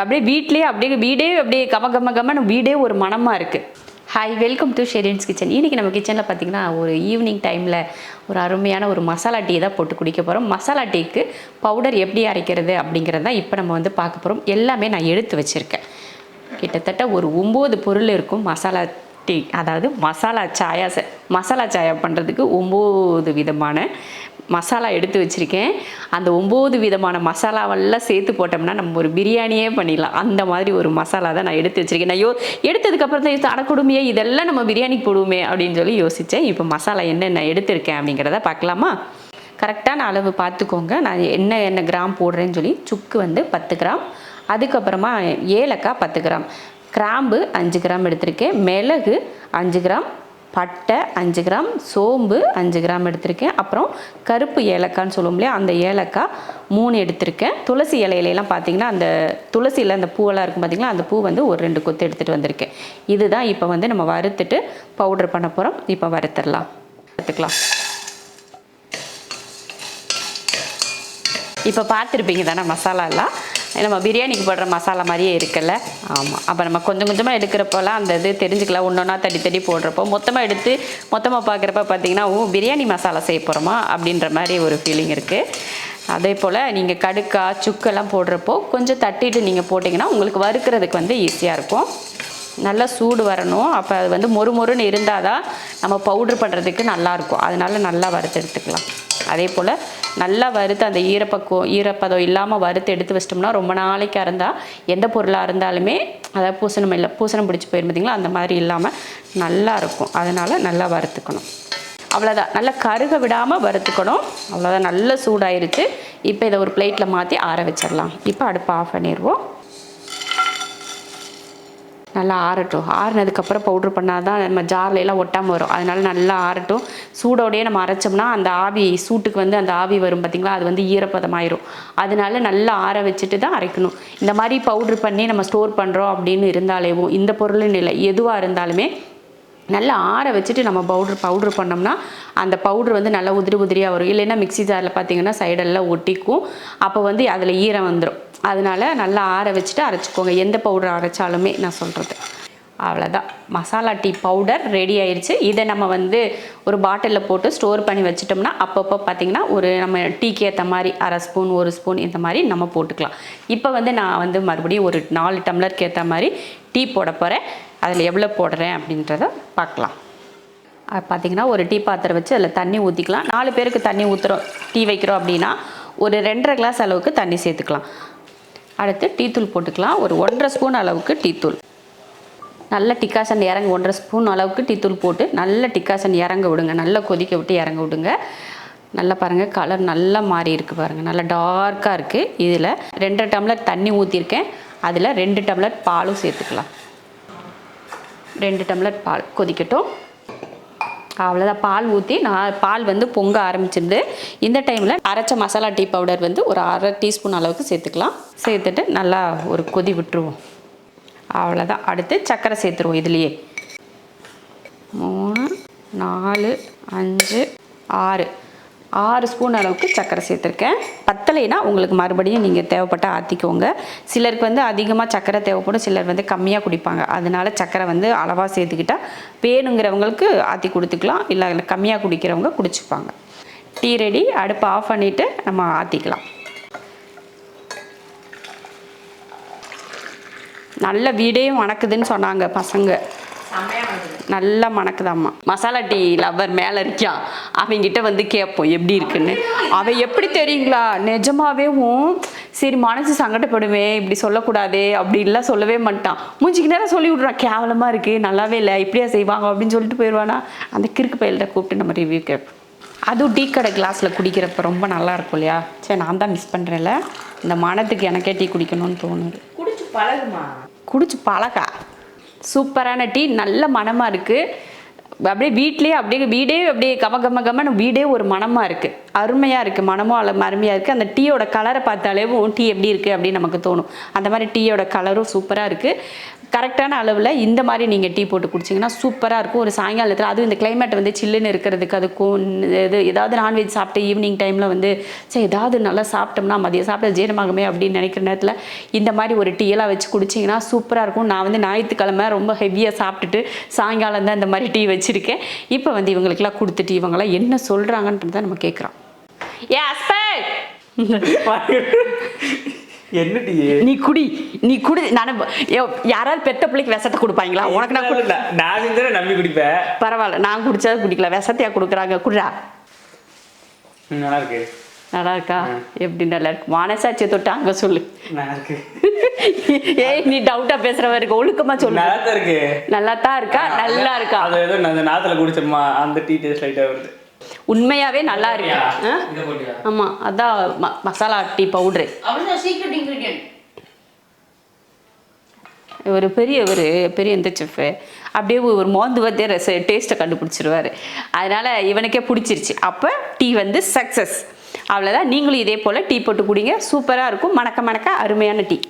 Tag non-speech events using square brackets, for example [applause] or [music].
அப்படியே வீட்லேயே அப்படியே வீடே அப்படியே கம கம கமன்னு வீடே ஒரு மனமாக இருக்குது ஹாய் வெல்கம் டு ஷெரியன்ஸ் கிச்சன் இன்றைக்கி நம்ம கிச்சனில் பார்த்திங்கன்னா ஒரு ஈவினிங் டைமில் ஒரு அருமையான ஒரு மசாலா டீ தான் போட்டு குடிக்க போகிறோம் மசாலா டீக்கு பவுடர் எப்படி அரைக்கிறது அப்படிங்கிறது தான் இப்போ நம்ம வந்து பார்க்க போகிறோம் எல்லாமே நான் எடுத்து வச்சுருக்கேன். கிட்டத்தட்ட ஒரு ஒம்பது பொருள் இருக்கும். மசாலா டீ அதாவது மசாலா சாயா செ- மசாலா சாயா பண்ணுறதுக்கு ஒம்பது விதமான மசாலா எடுத்து வச்சுருக்கேன். அந்த ஒம்பது விதமான மசாலாவெல்லாம் சேர்த்து போட்டோம்னா நம்ம ஒரு பிரியாணியே பண்ணிடலாம். அந்த மாதிரி ஒரு மசாலா தான் நான் எடுத்து வச்சுருக்கேன். நான் யோ எடுத்ததுக்கப்புறம் தான் இது இதெல்லாம் நம்ம பிரியாணிக்கு போடுவோமே அப்படின்னு சொல்லி யோசித்தேன் இப்போ மசாலா என்னென்ன எடுத்திருக்கேன் அப்படிங்கிறத பார்க்கலாமா? கரெக்டான அளவு பார்த்துக்கோங்க. நான் என்ன என்ன கிராம் போடுறேன்னு சொல்லி சுக்கு வந்து பத்து கிராம். அதுக்கப்புறமா ஏலக்காய் பத்து கிராம். கிராம்பு அஞ்சு கிராம் எடுத்திருக்கேன். மிளகு அஞ்சு கிராம். பட்டை அஞ்சு கிராம். சோம்பு அஞ்சு கிராம் எடுத்திருக்கேன். அப்புறம் கருப்பு ஏலக்கான்னு சொல்லுவோம் இல்லையா? அந்த ஏலக்காய் மூணு எடுத்திருக்கேன். துளசி இலையிலலாம் பார்த்தீங்கன்னா அந்த துளசியில் அந்த பூவெல்லாம் இருக்கும் பார்த்தீங்களா? அந்த பூ வந்து ஒரு ரெண்டு கொத்து எடுத்துகிட்டு வந்திருக்கேன். இதுதான் இப்போ வந்து நம்ம வறுத்துட்டு பவுடர் பண்ண போகிறோம் இப்போ வறுத்துடலாம். எடுத்துக்கலாம். இப்போ பார்த்துருப்பீங்க தானே மசாலாலாம்? நம்ம பிரியாணிக்கு போடுற மசாலா மாதிரியே இருக்குல்ல? ஆமாம் அப்போ நம்ம கொஞ்சம் கொஞ்சமாக எடுக்கிறப்போலாம் அந்த இது தெரிஞ்சுக்கலாம். ஒன்று ஒன்றா தட்டி தட்டி போடுறப்போ மொத்தமாக எடுத்து மொத்தமாக பார்க்குறப்ப பார்த்தீங்கன்னா ஓ பிரியாணி மசாலா செய்ய போகிறோமா அப்படின்ற மாதிரி ஒரு ஃபீலிங் இருக்குது அதே போல் நீங்கள் கடுக்கா சுக்கெல்லாம் போடுறப்போ கொஞ்சம் தட்டிட்டு நீங்கள் போட்டிங்கன்னா உங்களுக்கு வறுக்கிறதுக்கு வந்து ஈஸியாக இருக்கும். நல்லா சூடு வரணும். அப்போ அது வந்து மொறு மொறுன்னு இருந்தால் தான் நம்ம பவுட்ரு பண்ணுறதுக்கு நல்லாயிருக்கும் அதனால நல்லா வறுத்து எடுத்துக்கலாம். அதே போல் நல்லா வறுத்து அந்த ஈரப்பக்கம் ஈரப்பதம் இல்லாமல் வறுத்து எடுத்து வச்சிட்டோம்னா ரொம்ப நாளைக்கு இருந்தால் எந்த பொருளாக இருந்தாலுமே அதாவது பூசணம் இல்லை பூசணம் பிடிச்சி போயிரும் பார்த்தீங்களா அந்த மாதிரி இல்லாமல் நல்லா இருக்கும். அதனால் நல்லா வறுத்துக்கணும். அவ்வளோதான் நல்லா கருக விடாமல் வறுத்துக்கணும். அவ்வளோதான் நல்ல சூடாயிருச்சு. இப்போ இதை ஒரு பிளேட்டில் மாற்றி ஆற வச்சிடலாம். இப்போ அடுப்பு ஆஃப் பண்ணிடுவோம். நல்லா ஆறட்டும். ஆறுனதுக்கப்புறம் பவுட்ரு பண்ணால் தான் நம்ம ஜார்லையெல்லாம் எல்லாம் ஒட்டாமல் வரும். அதனால நல்லா ஆறட்டும். சூடோடையே நம்ம அரைச்சோம்னா அந்த ஆவி சூட்டுக்கு வந்து அந்த ஆவி வரும் பார்த்திங்களா அது வந்து ஈரப்பதமாயிரும். அதனால நல்லா ஆற வச்சுட்டு தான் அரைக்கணும். இந்த மாதிரி பவுட்ரு பண்ணி நம்ம ஸ்டோர் பண்ணுறோம் அப்படின்னு இருந்தாலேவும் இந்த பொருள்னு இல்லை எதுவாக இருந்தாலுமே நல்லா ஆற வச்சுட்டு நம்ம பவுட்ரு பவுட்ரு பண்ணோம்னா அந்த பவுட்ரு வந்து நல்லா உதிரி உதிரியாக வரும். இல்லைன்னா மிக்ஸி ஜாரில் பார்த்தீங்கன்னா சைடெல்லாம் ஒட்டிக்கும். அப்போ வந்து அதில் ஈரம் வந்துடும் அதனால நல்லா ஆற வச்சுட்டு அரைச்சிக்கோங்க. எந்த பவுடர் அரைச்சாலுமே நான் சொல்கிறது அவ்வளோதான் மசாலா டீ பவுடர் ரெடி ஆயிடுச்சு இதை நம்ம வந்து ஒரு பாட்டிலில் போட்டு ஸ்டோர் பண்ணி வச்சிட்டோம்னா அப்பப்போ பார்த்திங்கன்னா ஒரு நம்ம டீக்கு ஏற்ற மாதிரி அரை ஸ்பூன் ஒரு ஸ்பூன் இந்த மாதிரி நம்ம போட்டுக்கலாம். இப்போ வந்து நான் வந்து மறுபடியும் ஒரு நாலு டம்ளருக்கு ஏற்ற மாதிரி டீ போட போகிறேன் அதில் எவ்வளோ போடுறேன் அப்படின்றத பார்க்கலாம் பார்த்திங்கன்னா பார்த்தீங்கன்னா ஒரு டீ பாத்திரம் வச்சு அதில் தண்ணி ஊற்றிக்கலாம் நாலு பேருக்கு தண்ணி ஊற்றுறோம் டீ வைக்கிறோம் அப்படின்னா ஒரு ரெண்டரை கிளாஸ் அளவுக்கு தண்ணி சேர்த்துக்கலாம். அடுத்து டீத்தூள் போட்டுக்கலாம். ஒரு ஒன்றரை ஸ்பூன் அளவுக்கு டீத்தூள் நல்ல டிக்காசன் இறங்க ஒன்றரை ஸ்பூன் அளவுக்கு டீத்தூள் போட்டு நல்ல டிக்காசன் இறங்க விடுங்க. நல்லா கொதிக்க விட்டு இறங்க விடுங்க. நல்லா பாருங்கள் கலர் நல்லா மாறி இருக்குது பாருங்கள் நல்லா டார்க்காக இருக்குது இதில் ரெண்டரை டம்ளர் தண்ணி ஊற்றிருக்கேன் அதில் ரெண்டு டம்ளர் பாலும் சேர்த்துக்கலாம். ரெண்டு டம்ளர் பால் கொதிக்கட்டும். அவ்வளோதான் பால் ஊற்றி நான் பால் வந்து பொங்க ஆரம்பிச்சிருந்து இந்த டைமில் அரைச்ச மசாலா டீ பவுடர் வந்து ஒரு அரை டீஸ்பூன் அளவுக்கு சேர்த்துக்கலாம். சேர்த்துட்டு நல்லா ஒரு கொதி விட்டுருவோம். அவ்வளோதான் அடுத்து சர்க்கரை சேர்த்துருவோம் இதுலேயே. மூணு நாலு அஞ்சு ஆறு. ஆறு ஸ்பூன் அளவுக்கு சர்க்கரை சேர்த்துருக்கேன். பத்தலைனா உங்களுக்கு மறுபடியும் நீங்கள் தேவைப்பட்டால் ஆற்றிக்கோங்க சிலருக்கு வந்து அதிகமாக சர்க்கரை தேவைப்படும் சிலர் வந்து கம்மியாக குடிப்பாங்க. அதனால சர்க்கரை வந்து அளவாக சேர்த்துக்கிட்டா வேணுங்கிறவங்களுக்கு ஆற்றி கொடுத்துக்கலாம் இல்லை கம்மியாக குடிக்கிறவங்க குடிச்சுப்பாங்க. டீ ரெடி அடுப்பை ஆஃப் பண்ணிவிட்டு நம்ம ஆற்றிக்கலாம் நல்ல வீடே வணக்குதுன்னு சொன்னாங்க பசங்க. நல்லா மணக்குதாம்மா. மசாலா டீ லவ்வர் மேலே இருக்கான் அவங்கிட்ட வந்து கேட்போம் எப்படி இருக்குன்னு. அவன் எப்படி தெரியுங்களா? நிஜமாவேவும் சரி மனசு சங்கடப்படுவே இப்படி சொல்லக்கூடாதே அப்படின்லாம் சொல்லவே மாட்டான். மூஞ்சிக்கு நேரம் சொல்லி விட்றான் கேவலமாக இருக்குது நல்லாவே இல்லை இப்படியா செய்வாங்க அப்படின்னு சொல்லிட்டு போயிடுவானா. அந்த கிறுக்கு பயில்கிட்ட கூப்பிட்டு நம்ம ரிவ்யூ கேட்போம். அதுவும் டீ கடை கிளாஸில் குடிக்கிறப்ப ரொம்ப நல்லா இருக்கும் இல்லையா? சரி நான் தான் மிஸ் பண்ணுறேன்ல இந்த மனத்துக்கு எனக்கே டீ குடிக்கணும்னு தோணுது. குடிச்சு பழகுமா? குடிச்சு பழகா? சூப்பரான டீ நல்ல மணமாக இருக்குது அப்படியே வீட்லேயே அப்படியே வீடே அப்படியே கம கம கமன்னு வீடே ஒரு மணமாக இருக்குது அருமையாக இருக்குது மனமும் அல அருமையாக இருக்குது அந்த டீயோட கலரை பார்த்தாலேவும் டீ எப்படி இருக்குது அப்படின்னு நமக்கு தோணும். அந்த மாதிரி டீயோட கலரும் சூப்பராக இருக்குது கரெக்டான அளவில் இந்த மாதிரி நீங்கள் டீ போட்டு குடிச்சிங்கன்னா சூப்பராக இருக்கும். ஒரு சாயங்காலத்தில் அதுவும் இந்த கிளைமேட் வந்து சில்லுன்னு இருக்கிறதுக்கு அதுக்கும் இது ஏதாவது நான்வெஜ் சாப்பிட்டு ஈவினிங் டைமில் வந்து சரி ஏதாவது நல்லா சாப்பிட்டோம்னா மதியம் சாப்பிட்ட ஜீரணமாகுமே அப்படின்னு நினைக்கிற நேரத்தில் இந்த மாதிரி ஒரு டீயெல்லாம் வச்சு குடிச்சிங்கன்னா சூப்பராக இருக்கும். நான் வந்து ஞாயிற்றுக்கிழமை ரொம்ப ஹெவியாக சாப்பிட்டுட்டு சாயங்காலம் தான் இந்த மாதிரி டீ வச்சுருக்கேன். இப்போ வந்து இவங்களுக்கெல்லாம் கொடுத்துட்டு இவங்கெல்லாம் என்ன சொல்கிறாங்கன்றத நம்ம கேட்குறோம் ஏ ஹஸ்பண்ட்! [laughs] என்ன டீ நீ குடி நீ குடி நான் யாராவது பெத்த பிள்ளைக்கு விஷத்தை கொடுப்பாங்களா? உனக்கு நான் கொடு- நான் நம்பி குடிப்பேன். பரவாயில்ல நான் குடிச்சா குடிக்கல. விஷத்தையா கொடுக்குறாங்க. குடிடா. நல்லா இருக்கு நல்லா இருக்கா எப்படி நல்லா இருக்கு மனசாட்சியை தொட்டு அங்கே சொல்லு. நல்லா இருக்கு [laughs] ஏய் நீ டவுட்டா பேசுற இருக்கு. ஒழுக்கமா சொல்லு. நல்லா தான் இருக்கு. நல்லா தான் இருக்கா? நல்லா இருக்கா அது ஏதோ நாத்துல குடிச்சோமா அந்த டீ டேஸ்ட் லைட்டா வருது. உண்மையாவே நல்லா இருக்கு. ஆ? இதை போட்டியா ஆமா அதான் மசாலா டீ பவுடரு. ஒரு பெரிய ஒரு பெரிய இந்த செஃப்பு அப்படியே ஒரு மோந்து வந்தே ரச டேஸ்ட்டை கண்டுபிடிச்சிருவாரு. அதனால இவனுக்கே பிடிச்சிருச்சு. அப்போ டீ வந்து சக்ஸஸ் அவ்வளோதான் நீங்களும் இதே போல் டீ போட்டு குடிங்க. சூப்பராக இருக்கும். மணக்க மணக்க அருமையான டீ.